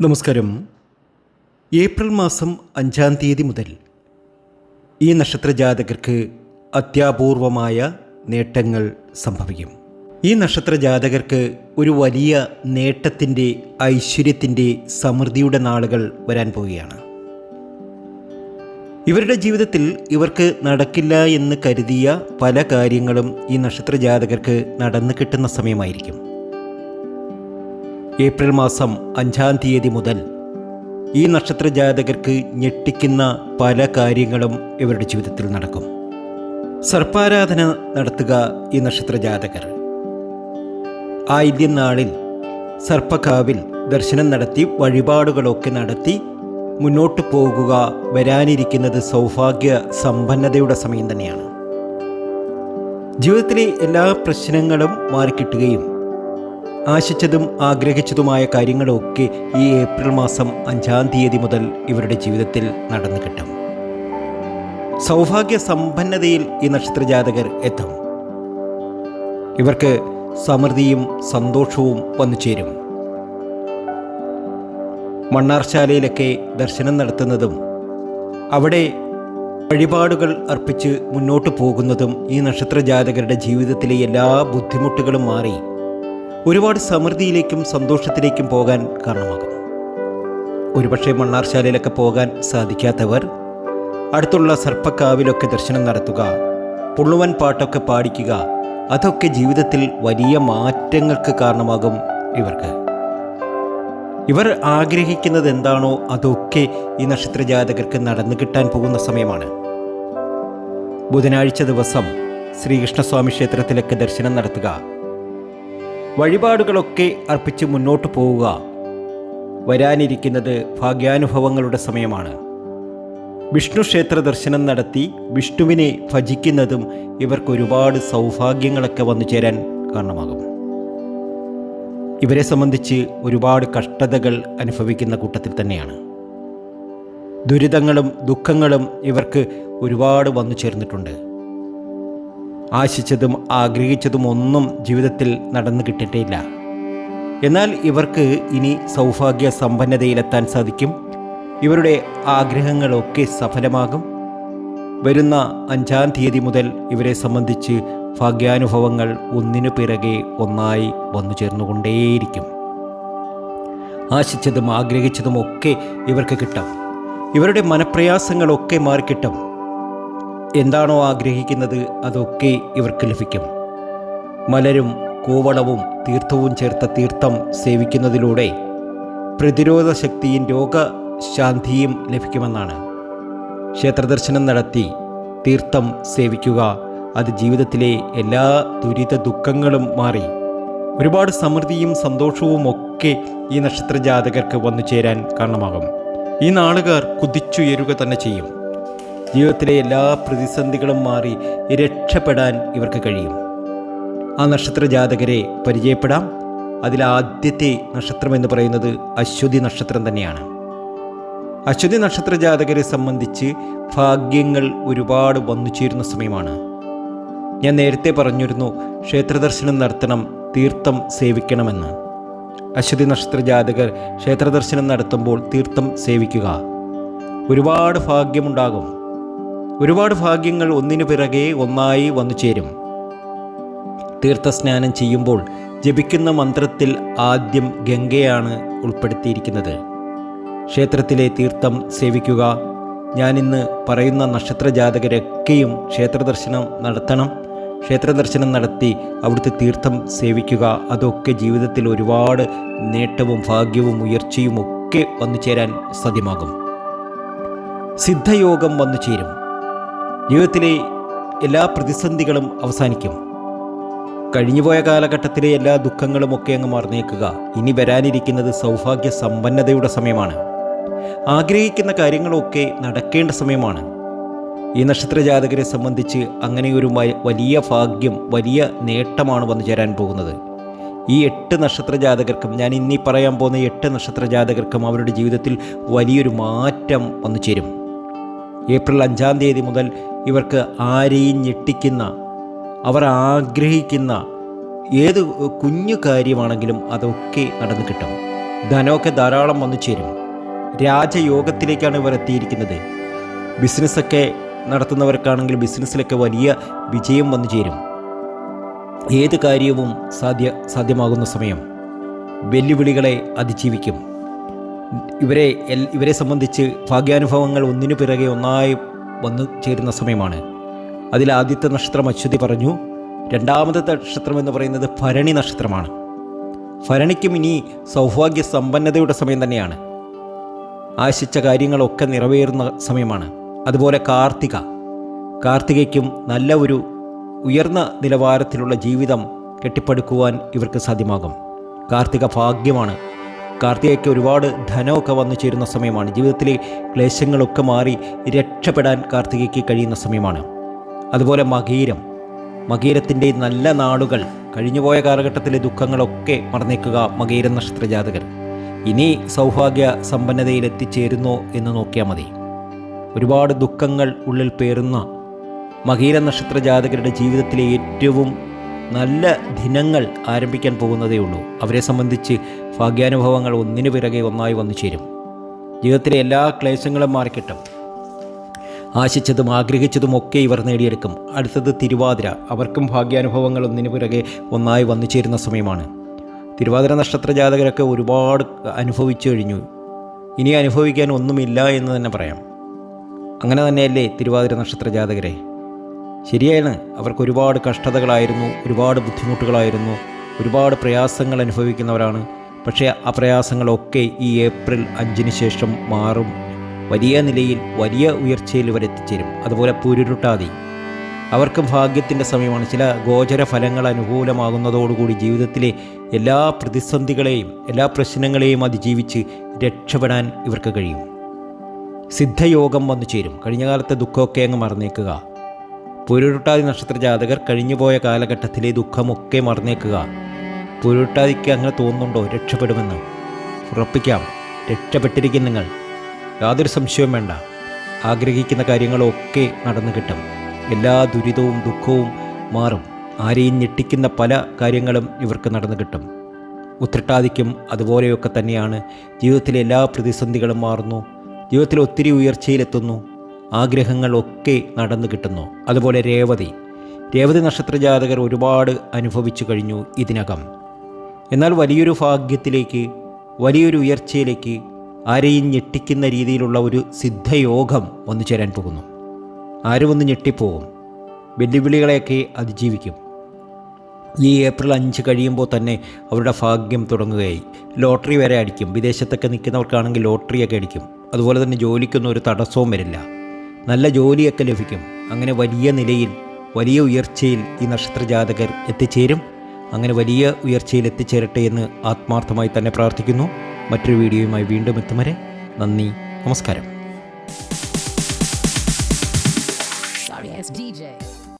നമസ്കാരം. ഏപ്രിൽ മാസം അഞ്ചാം തീയതി മുതൽ ഈ നക്ഷത്ര ജാതകർക്ക് അത്യാപൂർവമായ നേട്ടങ്ങൾ സംഭവിക്കും. ഈ നക്ഷത്ര ജാതകർക്ക് ഒരു വലിയ നേട്ടത്തിന്റെ ഐശ്വര്യത്തിന്റെ സമൃദ്ധിയുടെ നാളുകൾ വരാൻ പോവുകയാണ്. ഇവരുടെ ജീവിതത്തിൽ ഇവർക്ക് നടക്കില്ല എന്ന് കരുതിയ പല കാര്യങ്ങളും ഈ നക്ഷത്ര ജാതകർക്ക് നടന്നു കിട്ടുന്ന സമയമായിരിക്കും. ഏപ്രിൽ മാസം അഞ്ചാം തീയതി മുതൽ ഈ നക്ഷത്ര ജാതകർക്ക് ഞെട്ടിക്കുന്ന പല കാര്യങ്ങളും ഇവരുടെ ജീവിതത്തിൽ നടക്കും. സർപ്പാരാധന നടത്തുക ഈ നക്ഷത്ര ജാതകർ ആദ്യ നാളിൽ സർപ്പക്കാവിൽ ദർശനം നടത്തി വഴിപാടുകളൊക്കെ നടത്തി മുന്നോട്ട് പോകുക വരാനിരിക്കുന്നത് സൗഭാഗ്യ സമ്പന്നതയുടെ സമയം തന്നെയാണ്. ജീവിതത്തിലെ എല്ലാ പ്രശ്നങ്ങളും മാറിക്കിട്ടുകയും ആശിച്ചതും ആഗ്രഹിച്ചതുമായ കാര്യങ്ങളൊക്കെ ഈ ഏപ്രിൽ മാസം അഞ്ചാം തീയതി മുതൽ ഇവരുടെ ജീവിതത്തിൽ നടന്നു കിട്ടും. സൗഭാഗ്യ സമ്പന്നതയിൽ ഈ നക്ഷത്ര ജാതകർ എത്തും. ഇവർക്ക് സമൃദ്ധിയും സന്തോഷവും വന്നു ചേരും. മണ്ണാർശാലയിലൊക്കെ ദർശനം നടത്തുന്നതും അവിടെ വഴിപാടുകൾ അർപ്പിച്ച് മുന്നോട്ട് പോകുന്നതും ഈ നക്ഷത്ര ജാതകരുടെ ജീവിതത്തിലെ എല്ലാ ബുദ്ധിമുട്ടുകളും മാറി ഒരുപാട് സമൃദ്ധിയിലേക്കും സന്തോഷത്തിലേക്കും പോകാൻ കാരണമാകും ഒരുപക്ഷെ മണ്ണാർശാലയിലൊക്കെ പോകാൻ സാധിക്കാത്തവർ അടുത്തുള്ള സർപ്പക്കാവിലൊക്കെ ദർശനം നടത്തുക പുള്ളുവൻ പാട്ടൊക്കെ പാടിക്കുക അതൊക്കെ ജീവിതത്തിൽ വലിയ മാറ്റങ്ങൾക്ക് കാരണമാകും ഇവർക്ക്. ഇവർ ആഗ്രഹിക്കുന്നത് എന്താണോ അതൊക്കെ ഈ നക്ഷത്ര ജാതകർക്ക് നടന്നു കിട്ടാൻ പോകുന്ന സമയമാണ്. ബുധനാഴ്ച ദിവസം ശ്രീകൃഷ്ണസ്വാമി ക്ഷേത്രത്തിലൊക്കെ ദർശനം നടത്തുക വഴിപാടുകളൊക്കെ അർപ്പിച്ച് മുന്നോട്ട് പോവുക. വരാനിരിക്കുന്നത് ഭാഗ്യാനുഭവങ്ങളുടെ സമയമാണ്. വിഷ്ണു ക്ഷേത്ര ദർശനം നടത്തി വിഷ്ണുവിനെ ഭജിക്കുന്നതും ഇവർക്ക് ഒരുപാട് സൗഭാഗ്യങ്ങളൊക്കെ വന്നു ചേരാൻ കാരണമാകും. ഇവരെ സംബന്ധിച്ച് ഒരുപാട് കഷ്ടതകൾ അനുഭവിക്കുന്ന കൂട്ടത്തിൽ തന്നെയാണ്. ദുരിതങ്ങളും ദുഃഖങ്ങളും ഇവർക്ക് ഒരുപാട് വന്നു ചേർന്നിട്ടുണ്ട്. ആശിച്ചതും ആഗ്രഹിച്ചതും ഒന്നും ജീവിതത്തിൽ നടന്നു കിട്ടിയിട്ടില്ല. എന്നാൽ ഇവർക്ക് ഇനി സൗഭാഗ്യ സമ്പന്നതയിലെത്താൻ സാധിക്കും. ഇവരുടെ ആഗ്രഹങ്ങളൊക്കെ സഫലമാകും. വരുന്ന അഞ്ചാം തീയതി മുതൽ ഇവരെ സംബന്ധിച്ച് ഭാഗ്യാനുഭവങ്ങൾ ഒന്നിനു പിറകെ ഒന്നായി വന്നു ചേർന്നുകൊണ്ടേയിരിക്കും. ആശിച്ചതും ആഗ്രഹിച്ചതും ഒക്കെ ഇവർക്ക് കിട്ടാം. ഇവരുടെ മനപ്രയാസങ്ങളൊക്കെ മാറിക്കിട്ടും. എന്താണോ ആഗ്രഹിക്കുന്നത് അതൊക്കെ ഇവർക്ക് ലഭിക്കും. മലരും കൂവളവും തീർത്ഥവും ചേർത്ത തീർത്ഥം സേവിക്കുന്നതിലൂടെ പ്രതിരോധ ശക്തിയും രോഗശാന്തിയും ലഭിക്കുമെന്നാണ്. ക്ഷേത്രദർശനം നടത്തി തീർത്ഥം സേവിക്കുക അത് ജീവിതത്തിലെ എല്ലാ ദുരിത ദുഃഖങ്ങളും മാറി. ഒരുപാട് സമൃദ്ധിയും സന്തോഷവും ഒക്കെ ഈ നക്ഷത്ര ജാതകർക്ക് വന്നു ചേരാൻ കാരണമാകും. ഈ നാളുകാർ കുതിച്ചുയരുക തന്നെ ചെയ്യും. ജീവിതത്തിലെ എല്ലാ പ്രതിസന്ധികളും മാറി രക്ഷപ്പെടാൻ ഇവർക്ക് കഴിയും. ആ നക്ഷത്ര ജാതകരെ പരിചയപ്പെടാം. അതിൽ ആദ്യത്തെ നക്ഷത്രം എന്ന് പറയുന്നത് അശ്വതി നക്ഷത്രം തന്നെയാണ്. അശ്വതി നക്ഷത്ര ജാതകരെ സംബന്ധിച്ച് ഭാഗ്യങ്ങൾ ഒരുപാട് വന്നു ചേരുന്ന സമയമാണ്. ഞാൻ നേരത്തെ പറഞ്ഞിരുന്നു ക്ഷേത്രദർശനം നടത്തണം തീർത്ഥം സേവിക്കണമെന്ന്. അശ്വതി നക്ഷത്ര ജാതകർ ക്ഷേത്രദർശനം നടത്തുമ്പോൾ തീർത്ഥം സേവിക്കുക. ഒരുപാട് ഭാഗ്യമുണ്ടാകും. ഒരുപാട് ഭാഗ്യങ്ങൾ ഒന്നിനു പിറകെ ഒന്നായി വന്നു ചേരും. തീർത്ഥസ്നാനം ചെയ്യുമ്പോൾ ജപിക്കുന്ന മന്ത്രത്തിൽ ആദ്യം ഗംഗയാണ് ഉൾപ്പെടുത്തിയിരിക്കുന്നത്. ക്ഷേത്രത്തിലെ തീർത്ഥം സേവിക്കുക ഞാനിന്ന് പറയുന്ന നക്ഷത്ര ജാതകരൊക്കെയും ക്ഷേത്രദർശനം നടത്തണം. ക്ഷേത്രദർശനം നടത്തി അവിടുത്തെ തീർത്ഥം സേവിക്കുക അതൊക്കെ ജീവിതത്തിൽ ഒരുപാട് നേട്ടവും ഭാഗ്യവും ഉയർച്ചയും ഒക്കെ വന്നു ചേരാൻ സാധ്യമാകും. സിദ്ധയോഗം വന്നു ചേരും. ജീവിതത്തിലെ എല്ലാ പ്രതിസന്ധികളും അവസാനിക്കും. കഴിഞ്ഞുപോയ കാലഘട്ടത്തിലെ എല്ലാ ദുഃഖങ്ങളും ഒക്കെ അങ്ങ് മറന്നേക്കുക. ഇനി വരാനിരിക്കുന്നത് സൗഭാഗ്യ സമ്പന്നതയുടെ സമയമാണ്. ആഗ്രഹിക്കുന്ന കാര്യങ്ങളൊക്കെ നടക്കേണ്ട സമയമാണ്. ഈ നക്ഷത്ര ജാതകരെ സംബന്ധിച്ച് അങ്ങനെ ഒരു വലിയ ഭാഗ്യം വലിയ നേട്ടമാണ് വന്നു ചേരാൻ പോകുന്നത്. ഈ എട്ട് നക്ഷത്ര ജാതകർക്കും ഞാൻ ഇന്നീ പറയാൻ പോകുന്ന എട്ട് നക്ഷത്ര ജാതകർക്കും അവരുടെ ജീവിതത്തിൽ വലിയൊരു മാറ്റം വന്നു ചേരും. ഏപ്രിൽ അഞ്ചാം തീയതി മുതൽ ഇവർക്ക് ആരെയും ഞെട്ടിക്കുന്ന അവർ ആഗ്രഹിക്കുന്ന ഏത് കുഞ്ഞു കാര്യമാണെങ്കിലും അതൊക്കെ നടന്നു കിട്ടും. ധനമൊക്കെ ധാരാളം വന്നു ചേരും. രാജയോഗത്തിലേക്കാണ് ഇവർ എത്തിയിരിക്കുന്നത്. ബിസിനസ്സൊക്കെ നടത്തുന്നവർക്കാണെങ്കിൽ ബിസിനസ്സിലൊക്കെ വലിയ വിജയം വന്നു ചേരും. ഏത് കാര്യവും സാധ്യ സാധ്യമാകുന്ന സമയം. വെല്ലുവിളികളെ അതിജീവിക്കും. ഇവരെ ഇവരെ സംബന്ധിച്ച് ഭാഗ്യാനുഭവങ്ങൾ ഒന്നിനു പിറകെ ഒന്നായി വന്നു ചേരുന്ന സമയമാണ്. അതിൽ ആദ്യത്തെ നക്ഷത്രം അശ്വതി പറഞ്ഞു രണ്ടാമത്തെ നക്ഷത്രം എന്ന് പറയുന്നത് ഭരണി നക്ഷത്രമാണ്. ഭരണിക്കും ഇനി സൗഭാഗ്യ സമ്പന്നതയുടെ സമയം തന്നെയാണ്. ആശിച്ച കാര്യങ്ങളൊക്കെ നിറവേറുന്ന സമയമാണ്. അതുപോലെ കാർത്തിക. കാർത്തികയ്ക്കും നല്ല ഒരു ഉയർന്ന നിലവാരത്തിലുള്ള ജീവിതം കെട്ടിപ്പടുക്കുവാൻ ഇവർക്ക് സാധ്യമാകും. കാർത്തിക ഭാഗ്യമാണ്. കാർത്തികയ്ക്ക് ഒരുപാട് ധനമൊക്കെ വന്നു ചേരുന്ന സമയമാണ്. ജീവിതത്തിലെ ക്ലേശങ്ങളൊക്കെ മാറി രക്ഷപ്പെടാൻ കാർത്തികയ്ക്ക് കഴിയുന്ന സമയമാണ്. അതുപോലെ മകീരം. മകീരത്തിന്റെ നല്ല നാളുകൾ കഴിഞ്ഞുപോയ കാലഘട്ടത്തിലെ ദുഃഖങ്ങളൊക്കെ മറന്നേക്കുക മകീര നക്ഷത്ര ജാതകർ ഇനി സൗഭാഗ്യ സമ്പന്നതയിൽ എത്തിച്ചേരുന്നോ എന്ന് നോക്കിയാൽ മതി. ഒരുപാട് ദുഃഖങ്ങൾ ഉള്ളിൽ പേറുന്ന മകീര നക്ഷത്ര ജാതകരുടെ ജീവിതത്തിലെ ഏറ്റവും നല്ല ദിനങ്ങൾ ആരംഭിക്കാൻ പോകുന്നതേ ഉള്ളൂ. അവരെ സംബന്ധിച്ച് ഭാഗ്യാനുഭവങ്ങൾ ഒന്നിനു പിറകെ ഒന്നായി വന്നു ചേരും. ജീവിതത്തിലെ എല്ലാ ക്ലേശങ്ങളും മാറിക്കിട്ടും. ആശിച്ചതും ആഗ്രഹിച്ചതും ഒക്കെ ഇവർ നേടിയെടുക്കും. അടുത്തത് തിരുവാതിര. അവർക്കും ഭാഗ്യാനുഭവങ്ങൾ ഒന്നിനു പിറകെ ഒന്നായി വന്നു ചേരുന്ന സമയമാണ്. തിരുവാതിര നക്ഷത്ര ജാതകരൊക്കെ ഒരുപാട് അനുഭവിച്ചു കഴിഞ്ഞു. ഇനി അനുഭവിക്കാൻ ഒന്നുമില്ല എന്ന് തന്നെ പറയാം. അങ്ങനെ തന്നെയല്ലേ തിരുവാതിര നക്ഷത്ര ജാതകരെ? ശരിയാണ്. അവർക്ക് ഒരുപാട് കഷ്ടതകളായിരുന്നു ഒരുപാട് ബുദ്ധിമുട്ടുകളായിരുന്നു ഒരുപാട് പ്രയാസങ്ങൾ അനുഭവിക്കുന്നവരാണ്. പക്ഷേ ആ പ്രയാസങ്ങളൊക്കെ ഈ ഏപ്രിൽ അഞ്ചിന് ശേഷം മാറും. വലിയ നിലയിൽ വലിയ ഉയർച്ചയിൽ ഇവരെത്തിച്ചേരും അതുപോലെ പുരുരുട്ടാതി. അവർക്കും ഭാഗ്യത്തിന്റെ സമയമാണ്. ചില ഗോചര ഫലങ്ങൾ അനുകൂലമാകുന്നതോടുകൂടി ജീവിതത്തിലെ എല്ലാ പ്രതിസന്ധികളെയും എല്ലാ പ്രശ്നങ്ങളെയും അതിജീവിച്ച് രക്ഷപ്പെടാൻ ഇവർക്ക് കഴിയും. സിദ്ധയോഗം വന്നു ചേരും. കഴിഞ്ഞ കാലത്തെ ദുഃഖമൊക്കെ അങ്ങ് മറന്നേക്കുക. പുരുരുട്ടാതി നക്ഷത്ര ജാതകർ കഴിഞ്ഞുപോയ കാലഘട്ടത്തിലെ ദുഃഖമൊക്കെ മറന്നേക്കുക. പുരുട്ടാതിക്ക് അങ്ങനെ തോന്നുന്നുണ്ടോ? രക്ഷപ്പെടുമെന്ന്. ഉറപ്പിക്കാം. രക്ഷപ്പെട്ടിരിക്കും നിങ്ങൾ. യാതൊരു സംശയവും വേണ്ട. ആഗ്രഹിക്കുന്ന കാര്യങ്ങളൊക്കെ നടന്നു കിട്ടും. എല്ലാ ദുരിതവും ദുഃഖവും മാറും. ആരെയും ഞെട്ടിക്കുന്ന പല കാര്യങ്ങളും ഇവർക്ക് നടന്നു കിട്ടും. ഉത്രട്ടാതിക്കും അതുപോലെയൊക്കെ തന്നെയാണ്. ജീവിതത്തിലെ എല്ലാ പ്രതിസന്ധികളും മാറുന്നു. ജീവിതത്തിൽ ഒത്തിരി ഉയർച്ചയിലെത്തുന്നു. ആഗ്രഹങ്ങളൊക്കെ നടന്നു കിട്ടുന്നു. അതുപോലെ രേവതി. രേവതി നക്ഷത്ര ജാതകർ ഒരുപാട് അനുഭവിച്ചു കഴിഞ്ഞു ഇതിനകം. എന്നാൽ വലിയൊരു ഭാഗ്യത്തിലേക്ക് വലിയൊരു ഉയർച്ചയിലേക്ക് ആരെയും ഞെട്ടിക്കുന്ന രീതിയിലുള്ള ഒരു സിദ്ധയോഗം വന്നു ചേരാൻ പോകുന്നു. ആരും ഒന്ന് ഞെട്ടിപ്പോകും വെല്ലുവിളികളെയൊക്കെ അതിജീവിക്കും. ഈ ഏപ്രിൽ അഞ്ച് കഴിയുമ്പോൾ തന്നെ അവരുടെ ഭാഗ്യം തുടങ്ങുകയായി. ലോട്ടറി വരെ അടിക്കും. വിദേശത്തൊക്കെ നിൽക്കുന്നവർക്കാണെങ്കിൽ ലോട്ടറിയൊക്കെ അടിക്കും. അതുപോലെ തന്നെ ജോലിക്കൊന്നും ഒരു തടസ്സവും വരില്ല. നല്ല ജോലിയൊക്കെ ലഭിക്കും. അങ്ങനെ വലിയ നിലയിൽ വലിയ ഉയർച്ചയിൽ ഈ നക്ഷത്ര ജാതകർ എത്തിച്ചേരും. അങ്ങനെ വലിയ ഉയർച്ചയിൽ എത്തിച്ചേരട്ടെ എന്ന് ആത്മാർത്ഥമായി തന്നെ പ്രാർത്ഥിക്കുന്നു. മറ്റൊരു വീഡിയോയുമായി വീണ്ടും എത്തും വരെ നന്ദി നമസ്കാരം. DJ.